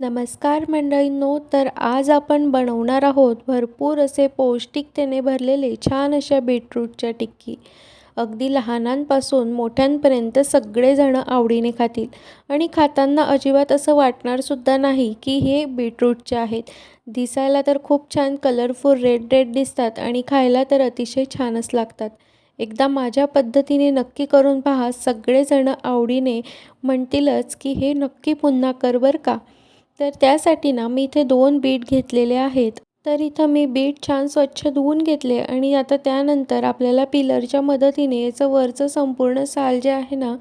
नमस्कार मंडळींनो तर आज आपण बनवणार आहोत भरपूर असे पौष्टिकतेने भरलेले छान अशा बीटरूटच्या टिक्की. अगदी लहानांपासून मोठ्यांपर्यंत सगळेजणं आवडीने खातील. आणि खाताना अजिबात असं वाटणारसुद्धा नाही की हे बीटरूटचे आहेत. दिसायला तर खूप छान कलरफुल रेड रेड दिसतात आणि खायला तर अतिशय छानच लागतात. एकदा माझ्या पद्धतीने नक्की करून पहा सगळेजणं आवडीने म्हणतीलच की हे नक्की पुन्हा कर बरं का? तर त्यासाठी ना मी इथे दोन बीट घेतलेले आहेत. तर इथं मी बीट छान स्वच्छ धुवून घेतले आणि आता त्यानंतर आपल्याला पिलरच्या मदतीने याचं वरचं संपूर्ण साल जे आहे ना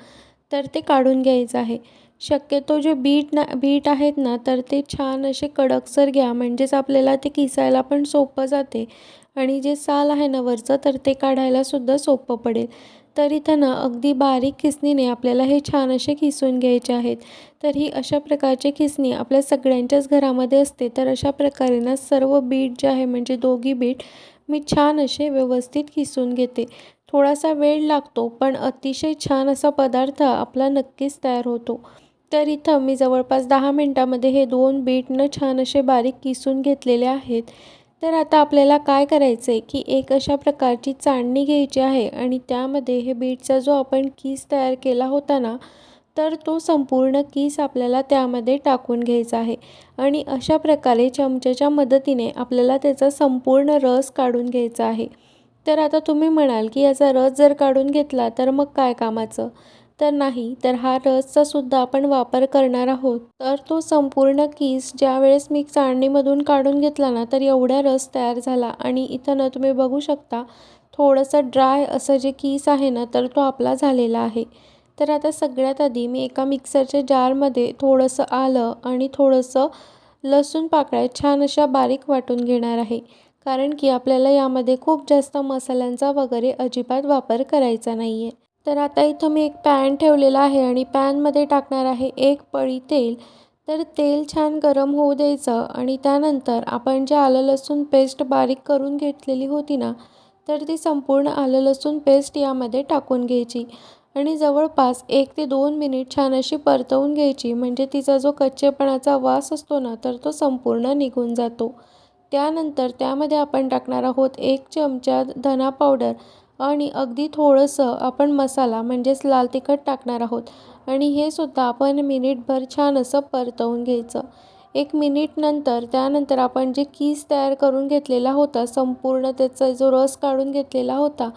तर ते काढून घ्यायचं आहे. शक्यतो जे बीट ना बीट आहेत ना तर ते छान असे कडकसर घ्या. म्हणजेच आपल्याला ते किसायला पण सोपं जाते. आणि जे साल आहे ना वरचं तर ते काढायलासुद्धा सोपं पडेल. तर इथं ना अगदी बारीक खिसणीने आपल्याला हे छान असे खिसून घ्यायचे आहेत. तर ही अशा प्रकारची खिसणी आपल्या सगळ्यांच्याच घरामध्ये असते तर अशा प्रकारे ना सर्व बीट जे आहे म्हणजे दोघी बीट मी छान असे व्यवस्थित खिसून घेते. थोडासा वेळ लागतो पण अतिशय छान असा पदार्थ आपला नक्कीच तयार होतो. तर इथं मी जवळपास दहा मिनटामध्ये हे दोन बीटनं छान असे बारीक किसून घेतलेले आहेत. तर आता आपल्याला काय करायचं आहे की एक अशा प्रकारची चाळणी घ्यायची आहे आणि त्यामध्ये हे बीटचा जो आपण कीस तयार केला होता ना तर तो संपूर्ण कीस आपल्याला त्यामध्ये टाकून घ्यायचा आहे. आणि अशा प्रकारे चमच्याच्या मदतीने आपल्याला त्याचा संपूर्ण रस काढून घ्यायचा आहे. तर आता तुम्ही म्हणाल की याचा रस जर काढून घेतला तर मग काय कामाचं? तर नाही तर हा रसचा सुद्धा आपण वापर करणार आहोत. तर तो संपूर्ण कीस ज्यावेळेस मी चाळणीमधून काढून घेतला ना तर एवढा रस तयार झाला. आणि इथं ना तुम्ही बघू शकता थोडंसं ड्राय असं जे कीस आहे ना तर तो आपला झालेला आहे. तर आता सगळ्यात आधी मी एका मिक्सरच्या जारमध्ये थोडंसं आलं आणि थोडंसं लसूण पाकळ्या छान अशा बारीक वाटून घेणार आहे. कारण की आपल्याला यामध्ये खूप जास्त मसाल्यांचा वगैरे अजिबात वापर करायचा नाही आहे तर आता इथं मी एक पॅन ठेवलेला आहे आणि पॅनमध्ये टाकणार आहे एक पळी तेल. तर तेल छान गरम होऊ द्यायचं आणि त्यानंतर आपण जे आलं लसूण पेस्ट बारीक करून घेतलेली होती ना तर ती संपूर्ण आलं लसूण पेस्ट यामध्ये टाकून घ्यायची. आणि जवळपास एक ते दोन मिनिट छान अशी परतवून घ्यायची म्हणजे तिचा जो कच्चेपणाचा वास असतो ना तर तो संपूर्ण निघून जातो. त्यानंतर त्यामध्ये आपण टाकणार आहोत एक चमचा धना पावडर आणि अगदी थोडंसं आपण मसाला म्हणजेच लाल तिखट टाकणार आहोत. आणि हे सुद्धा आपण मिनिटभर छान असं परतवून घ्यायचं. एक मिनिट नंतर त्यानंतर आपण जे कीस तयार करून घेतलेला होता संपूर्ण त्याचा जो रस काढून घेतलेला होता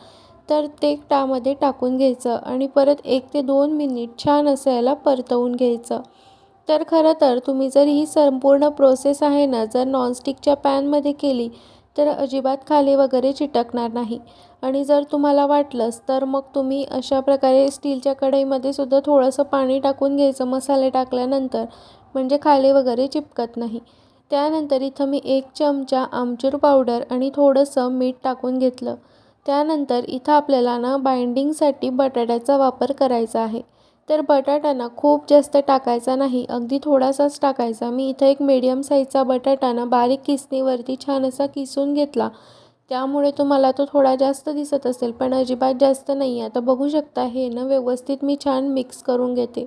तर ते त्यामध्ये टाकून घ्यायचं आणि परत एक ते दोन मिनिट छान असं याला परतवून घ्यायचं. तर खरं तर तुम्ही जर ही संपूर्ण प्रोसेस आहे ना जर नॉनस्टिकच्या पॅनमध्ये केली तर अजिबात खाली वगैरे चिटकणार नाही. आणि जर तुम्हाला वाटलंच तर मग तुम्ही अशा प्रकारे स्टीलच्या कढईमध्ये सुद्धा थोडंसं पाणी टाकून घ्यायचं. मसाले टाकल्यानंतर म्हणजे खाली वगैरे चिपकत नाही. त्यानंतर इथं मी एक चमचा आमचूर पावडर आणि थोडंसं मीठ टाकून घेतलं. त्यानंतर इथं आपल्याला ना बाइंडिंगसाठी बटाट्याचा वापर करायचा आहे. तर बटाटा ना खूप जास्त टाकायचा नाही. अगदी थोडासाच टाकायचा. मी इथं एक मिडियम साईजचा बटाटा ना बारीक किसणीवरती छान असा किसून घेतला. त्यामुळे तुम्हाला तो थोडा जास्त दिसत असेल पण अजिबात जास्त नाही. आता बघू शकता हे ना व्यवस्थित मी छान मिक्स करून घेते.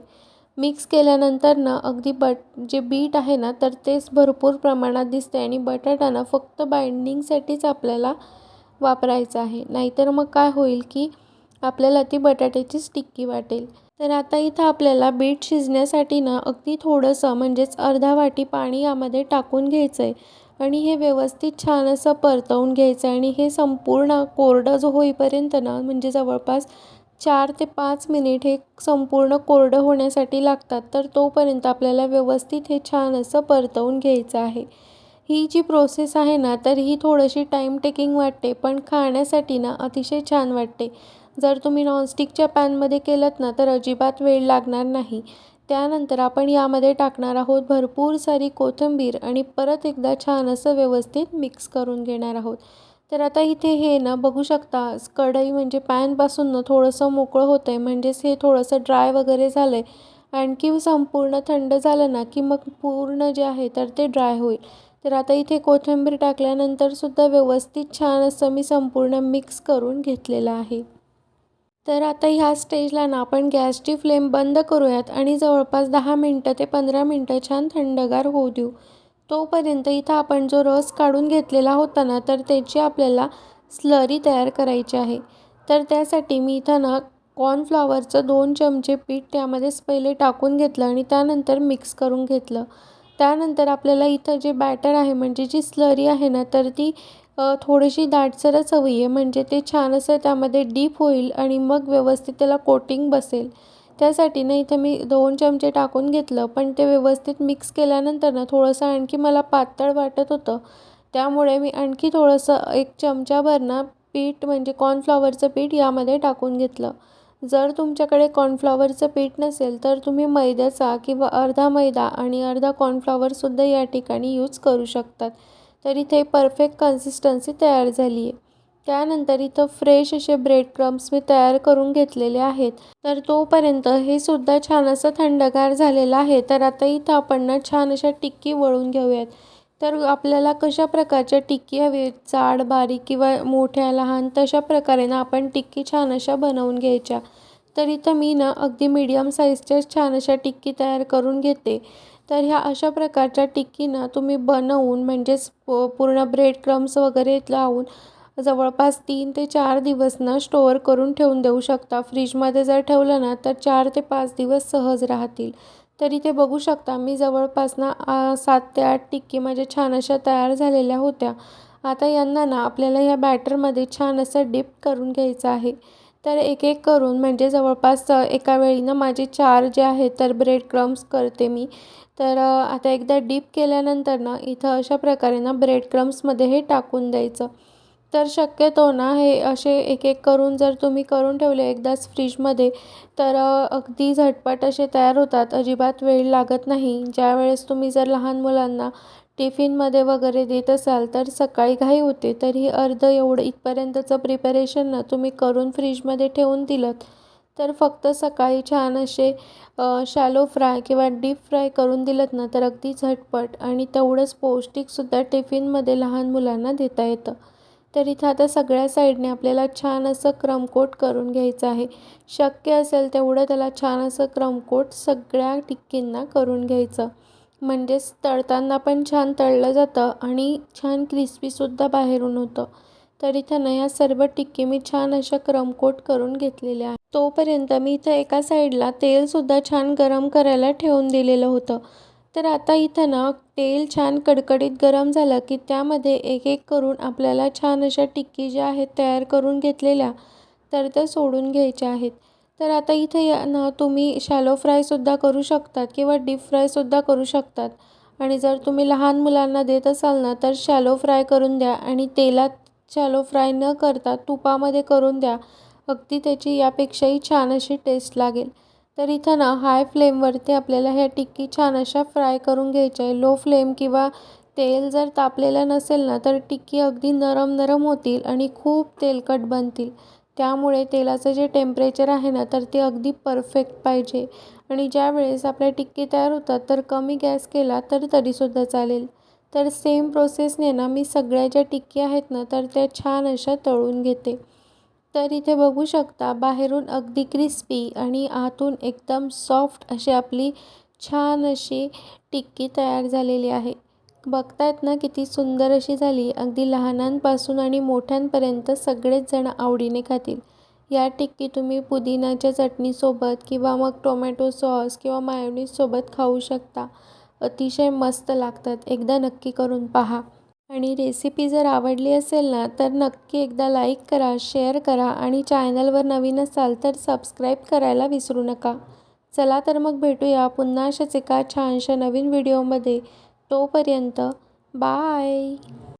मिक्स केल्यानंतर ना अगदी बट जे बीट आहे ना तर तेच भरपूर प्रमाणात दिसते आणि बटाटा ना फक्त बाइंडिंगसाठीच आपल्याला वापरायचं आहे. नाहीतर मग काय होईल की आपल्याला ती बटाट्याचीच टिक्की वाटेल. तर आता इथं आपल्याला बीट शिजण्यासाठी ना अगदी थोडंसं म्हणजेच अर्धा वाटी पाणी यामध्ये टाकून घ्यायचं आहे आणि हे व्यवस्थित छान असं परतवून घ्यायचं आहे आणि हे संपूर्ण कोरडं जो होईपर्यंत ना म्हणजे जवळपास चार ते पाच मिनिट हे संपूर्ण कोरडं होण्यासाठी लागतात तर तोपर्यंत आपल्याला व्यवस्थित हे छान असं परतवून घ्यायचं आहे. ही जी प्रोसेस आहे ना तर ही थोडीशी टाईम टेकिंग वाटते पण खाण्यासाठी ना अतिशय छान वाटते. जर तुम्ही नॉनस्टिकच्या पॅनमध्ये केलं ना तर अजिबात वेळ लागणार नाही. त्यानंतर आपण यामध्ये टाकणार आहोत भरपूर सारी कोथिंबीर आणि परत एकदा छान असं व्यवस्थित मिक्स करून घेणार आहोत. तर आता इथे हे ना बघू शकता कढई म्हणजे पॅनपासून ना थोडंसं मोकळं होतं आहे म्हणजेच हे थोडंसं ड्राय वगैरे झालं आहे आणखी संपूर्ण थंड झालं ना की मग पूर्ण जे आहे तर ते ड्राय होईल. तर आता इथे कोथिंबीर टाकल्यानंतर सुद्धा व्यवस्थित छान असं मी संपूर्ण मिक्स करून घेतलेलं आहे. तर आता ह्या स्टेजला ना आपण गॅसची फ्लेम बंद करूयात आणि जवळपास दहा मिनटं ते पंधरा मिनटं छान थंडगार होऊ देऊ. तोपर्यंत इथं आपण जो रस काढून घेतलेला होता ना तर त्याची आपल्याला स्लरी तयार करायची आहे. तर त्यासाठी मी इथं ना कॉर्नफ्लॉवरचं दोन चमचे पीठ त्यामध्येच पहिले टाकून घेतलं आणि त्यानंतर मिक्स करून घेतलं. त्यानंतर आपल्याला इथं जे बॅटर आहे म्हणजे जी स्लरी आहे ना तर ती थोडीशी दाटसरच हवी आहे. म्हणजे ते छान असं त्यामध्ये डीप होईल आणि मग व्यवस्थित त्याला कोटिंग बसेल. त्यासाठी ना इथं मी दोन चमचे टाकून घेतलं. पण ते व्यवस्थित मिक्स केल्यानंतर ना थोडंसं आणखी मला पातळ वाटत होतं. त्यामुळे मी आणखी थोडंसं एक चमचाभर ना पीठ म्हणजे कॉर्नफ्लॉवरचं पीठ यामध्ये टाकून घेतलं. जर तुमच्याकडे कॉर्नफ्लॉवरचं पीठ नसेल तर तुम्ही मैद्याचा किंवा अर्धा मैदा आणि अर्धा कॉर्नफ्लॉवरसुद्धा या ठिकाणी यूज करू शकतात. तर इथे परफेक्ट कन्सिस्टन्सी तयार झाली आहे. त्यानंतर इथं फ्रेश असे ब्रेड क्रम्स मी तयार करून घेतलेले आहेत. तर तोपर्यंत हे सुद्धा छान असं थंडगार झालेलं आहे. तर आता इथं आपण ना छान अशा टिक्की वळून घेऊयात. तर आपल्याला कशा प्रकारच्या टिक्की हवी जाड बारीक किंवा मोठ्या लहान? तशा प्रकारे ना आपण टिक्की छान अशा बनवून घ्यायच्या. तर इथं मी ना अगदी मीडियम साईजच्याच छान अशा टिक्की तयार करून घेते. तर ह्या अशा प्रकारच्या टिक्की ना तुम्ही बनवून म्हणजेच पूर्ण ब्रेड क्रम्स वगैरे लावून जवळपास तीन ते चार दिवस ना स्टोअर करून ठेवून देऊ शकता. फ्रीजमध्ये जर ठेवलं ना तर चार ते पाच दिवस सहज राहतील. तर इथे बघू शकता. मी जवळपास ना सात ते आठ टिक्की माझ्या छान अशा तयार झालेल्या होत्या. आता यांना ना आपल्याला ह्या बॅटरमध्ये छान असं डिप करून घ्यायचं आहे. तर एक एक करून म्हणजे जवळपास एका वेळी ना माझे चार जे आहेत तर ब्रेड क्रम्स करते मी. तर आता एकदा डीप केल्यानंतर ना इथं अशा प्रकारे ना ब्रेड क्रम्समध्ये हे टाकून द्यायचं. तर शक्यतो ना हे असे एक एक करून जर तुम्ही करून ठेवले एकदाच फ्रीजमध्ये तर अगदी झटपट असे तयार होतात. अजिबात वेळ लागत नाही. ज्यावेळेस तुम्ही जर लहान मुलांना टिफिनमध्ये वगैरे देत असाल तर सकाळी घाई होते. तरी अर्ध एवढं इथपर्यंतचं प्रिपरेशन ना तुम्ही करून फ्रीजमध्ये ठेवून दिलं तर फक्त सकाळी छान असे शॅलो फ्राय किंवा डीप फ्राय करून दिलं ना तर अगदी झटपट आणि तेवढंच पौष्टिकसुद्धा टिफिनमध्ये लहान मुलांना देता येतं. तर इथं आता सगळ्या साईडने आपल्याला छान असं क्रमकोट करून घ्यायचं आहे. शक्य असेल तेवढं त्याला छान असं क्रमकोट सगळ्या टिक्कींना करून घ्यायचं. म्हणजेच तळताना पण छान तळलं जातं आणि छान क्रिस्पीसुद्धा बाहेरून होतं. तर इथं ना या सर्व टिक्की मी छान अशा क्रमकोट करून घेतलेल्या आहे तोपर्यंत मी इथं एका साईडला तेलसुद्धा छान गरम करायला ठेवून दिलेलं होतं. तर आता इथं ना तेल छान कडकडीत गरम झालं की त्यामध्ये एक एक करून आपल्याला छान अशा टिक्की ज्या आहेत तयार करून घेतलेल्या तर त्या सोडून घ्यायच्या आहेत. तर आता इथे या ना तुम्ही शॅलो फ्रायसुद्धा करू शकतात किंवा डीप फ्रायसुद्धा करू शकतात. आणि जर तुम्ही लहान मुलांना देत असाल ना तर शॅलो फ्राय करून द्या आणि तेलात शॅलो फ्राय न करता तुपामध्ये करून द्या. अगदी त्याची यापेक्षाही छान अशी टेस्ट लागेल. तर इथं ना हाय फ्लेमवरती आपल्याला ह्या टिक्की छान अशा फ्राय करून घ्यायच्या. आहे लो फ्लेम किंवा तेल जर तापलेलं नसेल ना तर टिक्की अगदी नरम नरम होतील आणि खूप तेलकट बनतील. त्यामुळे तेलाचं जे टेम्परेचर आहे ना तर ते अगदी परफेक्ट पाहिजे. आणि ज्या वेळेस आपल्या टिक्की तयार होतात तर कमी गॅस केला तर तरीसुद्धा चालेल. तर सेम प्रोसेसने ना मी सगळ्या ज्या टिक्की आहेत ना तर त्या छान अशा तळून घेते. तर इथे बघू शकता बाहेरून अगदी क्रिस्पी आणि आतून एकदम सॉफ्ट अशी आपली छान अशी टिक्की तयार झालेली आहे. बघतायत ना किती सुंदर अशी झाली. अगदी लहानांपासून आणि मोठ्यांपर्यंत सगळेच जण आवडीने खातील. या टिक्की तुम्ही पुदिनाच्या चटणीसोबत किंवा मग टोमॅटो सॉस किंवा मायोनीजसोबत खाऊ शकता. अतिशय मस्त लागतात. एकदा नक्की करून पहा. आणि रेसिपी जर आवडली असेल ना तर नक्की एकदा लाईक करा शेअर करा आणि चॅनलवर नवीन असाल तर सबस्क्राईब करायला विसरू नका. चला तर मग भेटूया पुन्हा अशाच एका छानशा नवीन व्हिडिओमध्ये तोपर्यंत बाय